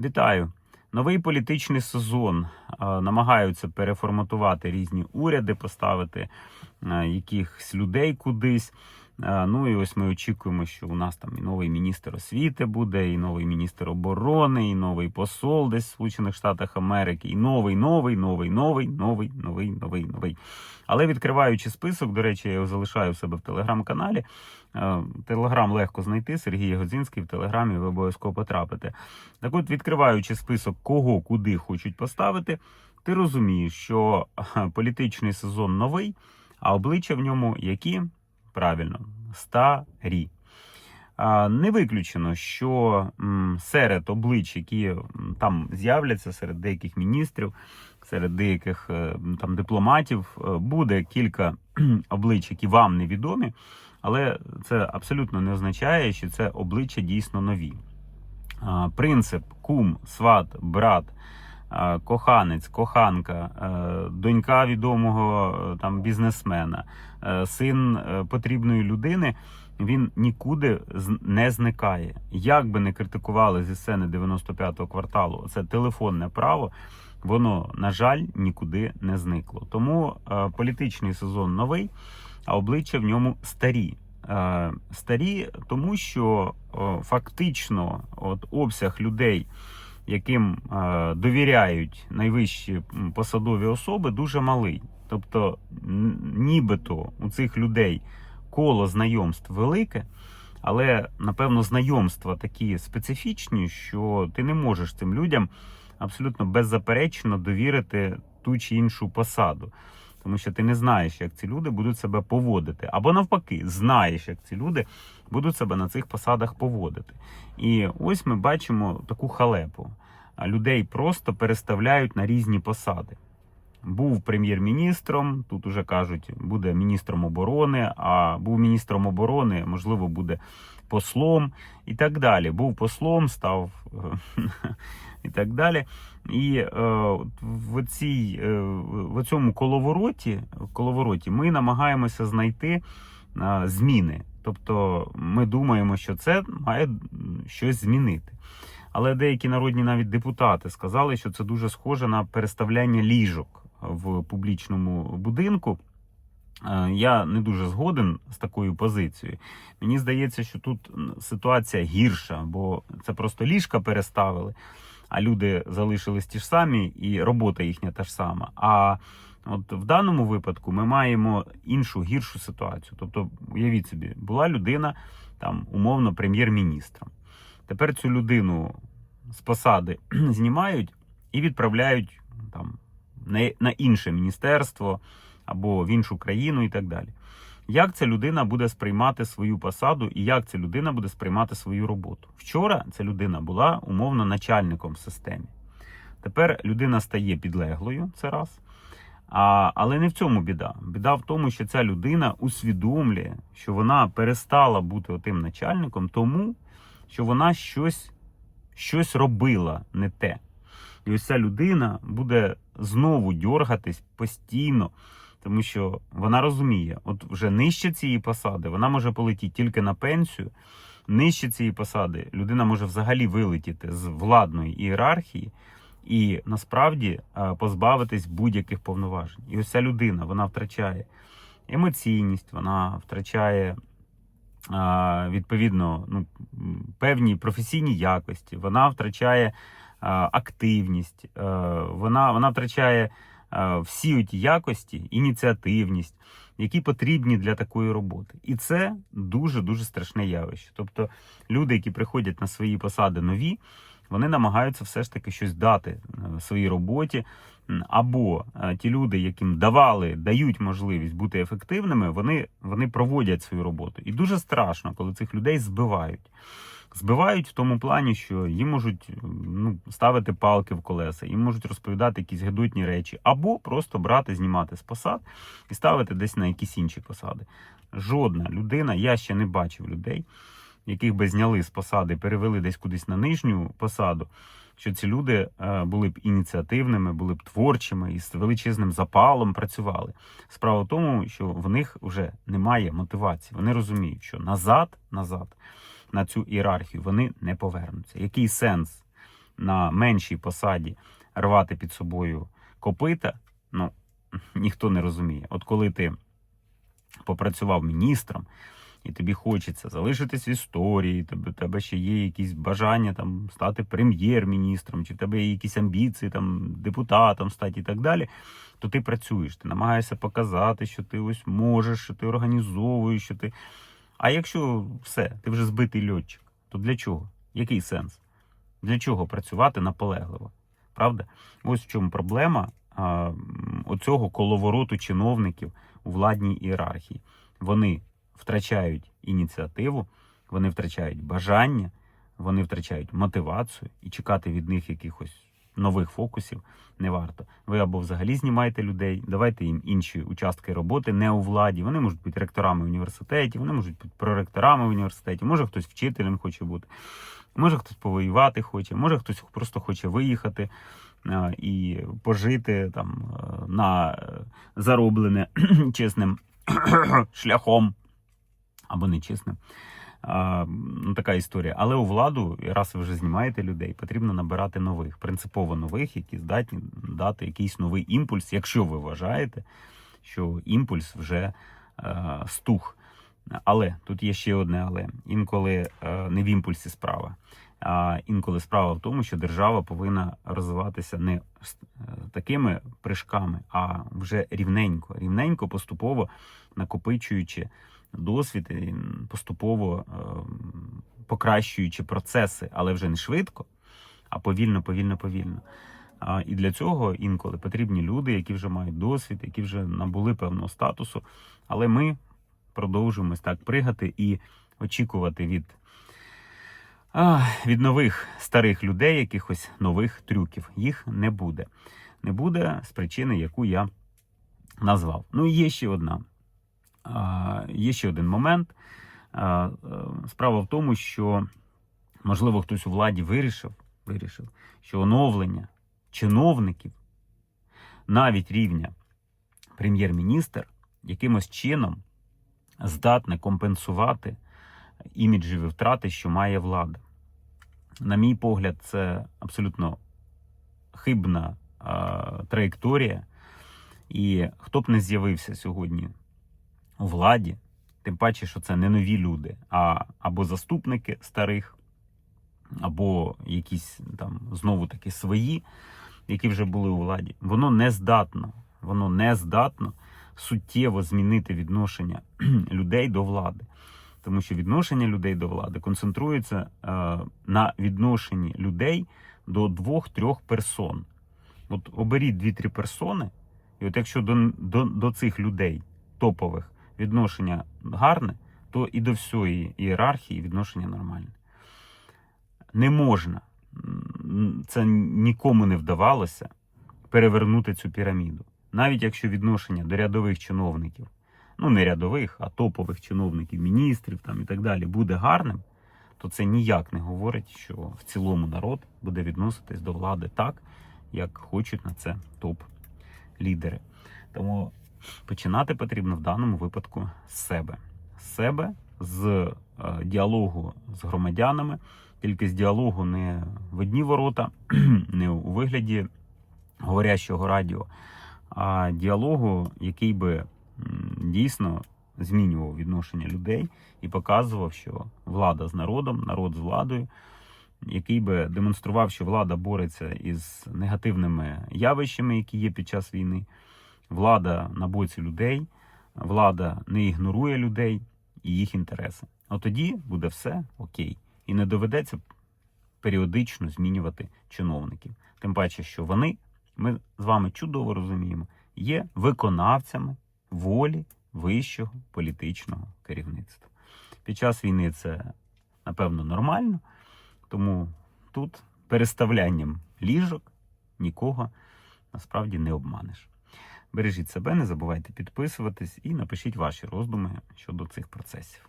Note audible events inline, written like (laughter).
Вітаю! Новий політичний сезон. Е, Намагаються переформатувати різні уряди, поставити е, якихось людей кудись. Е, Ну і ось ми очікуємо, що у нас там і новий міністр освіти буде, і новий міністр оборони, і новий посол десь в Сполучених Штатах Америки, і новий, новий, новий, новий, новий, новий, новий, новий. Але відкриваючи список, до речі, я його залишаю в себе в телеграм-каналі. Е, Телеграм легко знайти. Сергій Ягодзінський в телеграмі ви обов'язково потрапите. Так от, відкриваючи список, кого куди хочуть поставити, ти розумієш, що політичний сезон новий, а обличчя в ньому які правильно старі. Не виключено, що серед облич, які там з'являться, серед деяких міністрів, серед деяких е, там дипломатів, е, буде кілька облич, які вам невідомі, але це абсолютно не означає, що це обличчя дійсно нові. Принцип, кум, сват, брат, коханець, коханка, е, донька відомого е, там бізнесмена, е, син потрібної людини. Він нікуди не зникає. Як би не критикували зі сцени 95-го кварталу, це телефонне право, воно, на жаль, нікуди не зникло. Тому політичний сезон новий, а обличчя в ньому старі. Старі, тому що фактично от обсяг людей, яким е, довіряють найвищі посадові особи, дуже малий. Тобто, нібито у цих людей коло знайомств велике, але напевно знайомства такі специфічні, що ти не можеш цим людям абсолютно беззаперечно довірити ту чи іншу посаду. Тому що ти не знаєш, як ці люди будуть себе поводити. Або навпаки, знаєш, як ці люди будуть себе на цих посадах поводити. І ось ми бачимо таку халепу. Людей просто переставляють на різні посади. Був прем'єр-міністром, тут уже кажуть, буде міністром оборони, а був міністром оборони, можливо, буде послом і так далі. Був послом, став (laughs) і так далі. І е, в, цій, е, в цьому коловороті, коловороті ми намагаємося знайти е, зміни. Тобто ми думаємо, що це має щось змінити. Але деякі народні навіть депутати сказали, що це дуже схоже на переставляння ліжок в публічному будинку. Е, Я не дуже згоден з такою позицією. Мені здається, що тут ситуація гірша, бо це просто ліжка переставили, а люди залишились ті ж самі, і робота їхня та ж сама. А от в даному випадку ми маємо іншу гіршу ситуацію. Тобто, уявіть собі, була людина там умовно прем'єр-міністром. Тепер цю людину з посади (clears throat) знімають і відправляють там на, інше міністерство або в іншу країну і так далі. Як ця людина буде сприймати свою посаду і як ця людина буде сприймати свою роботу? Вчора ця людина була умовно начальником в системі. Тепер людина стає підлеглою, це раз. А, але не в цьому біда. Біда в тому, що ця людина усвідомлює, що вона перестала бути отим начальником, тому що вона щось, щось робила не те. І ось ця людина буде знову дьоргатись постійно, тому що вона розуміє, от вже нижче цієї посади вона може полетіти тільки на пенсію. Нижче цієї посади людина може взагалі вилетіти з владної ієрархії і насправді позбавитись будь-яких повноважень. І ось ця людина вона втрачає емоційність, вона втрачає відповідно ну, певні професійні якості, вона втрачає активність, е, вона, вона втрачає е, всі ті якості, ініціативність, які потрібні для такої роботи. І це дуже дуже страшне явище. Тобто люди, які приходять на свої посади нові, вони намагаються все ж таки щось дати е, своїй роботі. Або е, ті люди, яким давали, дають можливість бути ефективними, вони, вони проводять свою роботу. І дуже страшно, коли цих людей збивають. Збивають в тому плані, що їм можуть ну, ставити палки в колеса, їм можуть розповідати якісь гидотні речі, або просто брати, знімати з посад і ставити десь на якісь інші посади. Жодна людина, я ще не бачив людей, яких би зняли з посади, перевели десь кудись на нижню посаду, що ці люди е, були б ініціативними, були б творчими і з величезним запалом працювали. Справа в тому, що в них вже немає мотивації. Вони розуміють, що назад, назад на цю ієрархію вони не повернуться. Який сенс на меншій посаді рвати під собою копита, ну ніхто не розуміє. От коли ти попрацював міністром, і тобі хочеться залишитись в історії, тебе, тебе ще є якісь бажання там стати прем'єр-міністром, чи в тебе є якісь амбіції там депутатом стати і так далі, то ти працюєш, ти намагаєшся показати, що ти ось можеш, що ти організовуєш, що ти. А якщо все, ти вже збитий льотчик, то для чого? Який сенс? Для чого працювати наполегливо? Правда? Ось в чому проблема а, оцього коловороту чиновників у владній ієрархії. Вони втрачають ініціативу, вони втрачають бажання, вони втрачають мотивацію і чекати від них якихось нових фокусів не варто. Ви або взагалі знімаєте людей, давайте їм інші участки роботи не у владі. Вони можуть бути ректорами університетів, вони можуть бути проректорами в університеті, може хтось вчителем хоче бути, може хтось повоювати хоче, може хтось просто хоче виїхати е, і пожити там е, на е, зароблене (clears throat) чесним (clears throat) шляхом або нечесним. Ну, така історія. Але у владу, раз ви вже знімаєте людей, потрібно набирати нових, принципово нових, які здатні дати якийсь новий імпульс, якщо ви вважаєте, що імпульс вже е, стух. Але тут є ще одне але. Інколи е, не в імпульсі справа. А інколи справа в тому, що держава повинна розвиватися не з е, такими прыжками, а вже рівненько, рівненько, поступово накопичуючи досвід, і поступово е, покращуючи процеси, але вже не швидко, а повільно, повільно, повільно. І для цього інколи потрібні люди, які вже мають досвід, які вже набули певного статусу. Але ми продовжуємось так пригати і очікувати від, від нових старих людей якихось нових трюків. Їх не буде. Не буде з причини, яку я назвав. Ну і є ще одна. Є ще один момент. Е, Справа в тому, що, можливо, хтось у владі вирішив, вирішив, що оновлення чиновників навіть рівня прем'єр-міністр якимось чином здатне компенсувати іміджеві втрати, що має влада. На мій погляд, це абсолютно хибна траєкторія. І хто б не з'явився сьогодні владі, тим паче, що це не нові люди, а або заступники старих, або якісь там знову таки свої, які вже були у владі, воно не здатно, воно не здатно суттєво змінити відношення (clears throat) людей до влади. Тому що відношення людей до влади концентрується е, на відношенні людей до двох-трьох персон. От оберіть дві-три персони, і от якщо до, до, до цих людей топових відношення гарне, то і до всієї ієрархії відношення нормальне. Не можна, це нікому не вдавалося перевернути цю піраміду. Навіть якщо відношення до рядових чиновників, ну не рядових, а топових чиновників, міністрів там і так далі, буде гарним, то це ніяк не говорить, що в цілому народ буде відноситись до влади так, як хочуть на це топ-лідери. Тому починати потрібно в даному випадку з себе. З себе, з е, діалогу з громадянами, тільки з діалогу не в одні ворота, (clears throat) не у вигляді говорящого радіо, а діалогу, який би дійсно змінював відношення людей і показував, що влада з народом, народ з владою, який би демонстрував, що влада бореться із негативними явищами, які є під час війни. Влада на боці людей, влада не ігнорує людей і їх інтереси. От тоді буде все окей. І не доведеться періодично змінювати чиновників. Тим паче, що вони, ми з вами чудово розуміємо, є виконавцями волі вищого політичного керівництва. Під час війни це, напевно, нормально, тому тут переставлянням ліжок нікого насправді не обманеш. Бережіть себе, не забувайте підписуватись і напишіть ваші роздуми щодо цих процесів.